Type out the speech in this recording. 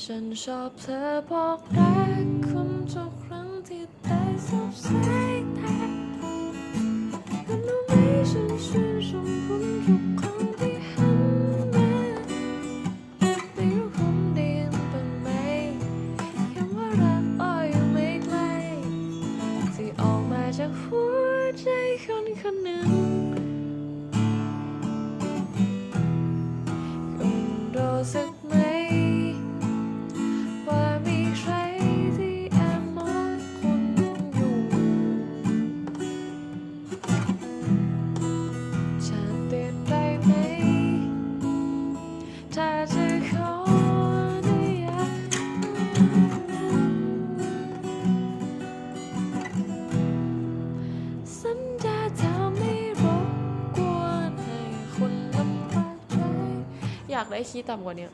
ฉันชอบเธอบอกรักคุณทุกครั้งที่ได้สบสายตาคุณรู้ไหมฉันชื่นชมคุณทุกครั้งที่หันมาไม่รู้คุณได้ยินบ้างไหมคำว่ารักอ้อยอยู่ไม่ไกลที่ออกมาจากหัวใจคนคนหนึ่ง ถ้าจะขออนุญาตสัญญาจะไม่รบกวนให้คนลำบากใจอยากได้คีย์ต่ำกว่านี้